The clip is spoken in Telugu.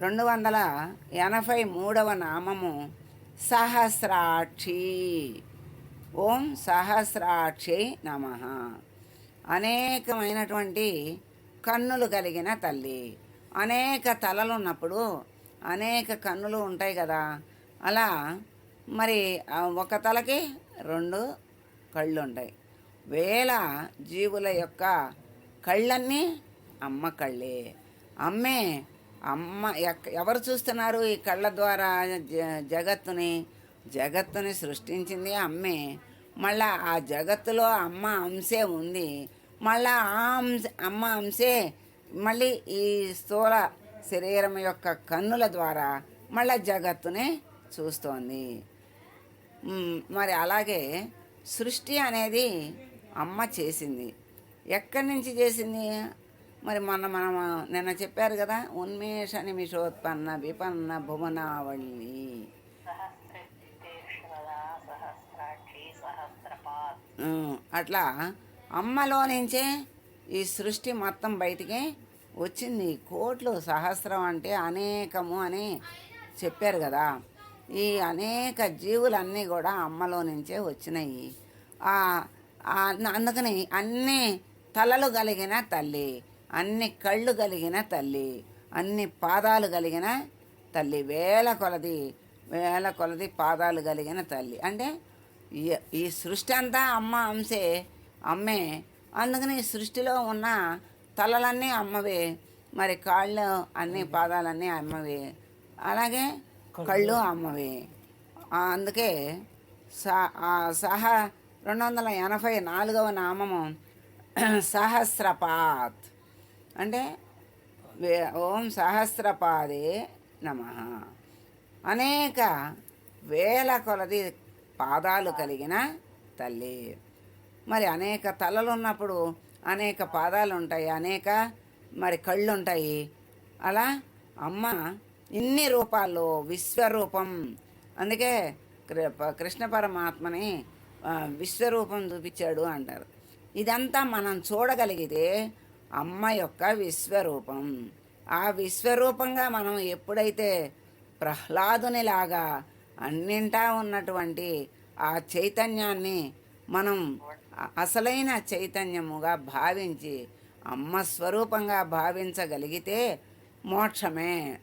రెండు వందల ఎనభై మూడవ నామము సహస్రాక్షి. ఓం సహస్రాక్షి నమ. అనేకమైనటువంటి కన్నులు కలిగిన తల్లి. అనేక తలలు ఉన్నప్పుడు అనేక కన్నులు ఉంటాయి కదా. అలా మరి ఒక తలకి రెండు కళ్ళు ఉంటాయి వేల జీవుల యొక్క కళ్ళన్నీ అమ్మ కళ్ళే. అమ్మే అమ్మ ఎక్- ఎవరు చూస్తున్నారు ఈ కళ్ళ ద్వారా జ- జగత్తుని? జగత్తుని సృష్టించింది అమ్మే. మళ్ళా ఆ జగత్తులో అమ్మ అంశే ఉంది. మళ్ళా ఆ అంశ అమ్మ అంశే మళ్ళీ ఈ స్థూల శరీరం యొక్క కన్నుల ద్వారా మళ్ళా జగత్తుని చూస్తోంది. మరి అలాగే సృష్టి అనేది అమ్మ చేసింది. ఎక్కడి నుంచి చేసింది? మరి మొన్న మనం నిన్న చెప్పారు కదా ఉన్మేష నిమిషోత్పన్న విపన్న భువనావళి. అట్లా అమ్మలో నుంచే ఈ సృష్టి మొత్తం బయటికి వచ్చింది. కోట్లు సహస్రం అంటే అనేకము అని చెప్పారు కదా. ఈ అనేక జీవులన్నీ కూడా అమ్మలో నుంచే వచ్చినాయి. అందుకని అన్ని తలలు కలిగిన తల్లి. అన్ని కళ్ళు కలిగిన తల్లి అన్ని పాదాలు కలిగిన తల్లి వేల కొలది వేల కొలది పాదాలు కలిగిన తల్లి. అంటే ఈ- ఈ సృష్టి అంతా అమ్మ అంశే అమ్మే. అందుకని ఈ సృష్టిలో ఉన్న తలలన్నీ అమ్మవే మరి కాళ్ళు అన్ని పాదాలన్నీ అమ్మవే. అలాగే కళ్ళు అమ్మవే. అందుకే సహ రెండు వందల ఎనభై నాలుగవ నామము సహస్రపాత్. అంటే ఓం సహస్రపాదే నమ. అనేక వేల కొలది పాదాలు కలిగిన తల్లి. మరి అనేక తలలు ఉన్నప్పుడు అనేక పాదాలు ఉంటాయి అనేక మరి కళ్ళు ఉంటాయి అలా అమ్మ ఇన్ని రూపాల్లో విశ్వరూపం. అందుకే కృ- కృష్ణ పరమాత్మని విశ్వరూపం చూపించాడు అంటారు. ఇదంతా మనం చూడగలిగితే అమ్మ యొక్క విశ్వరూపం. ఆ విశ్వరూపంగా మనం ఎప్పుడైతే ప్రహ్లాదునిలాగా అన్నింటా ఉన్నటువంటి ఆ చైతన్యాన్ని మనం అసలైన చైతన్యముగా భావించి అమ్మ స్వరూపంగా భావించగలిగితే మోక్షమే.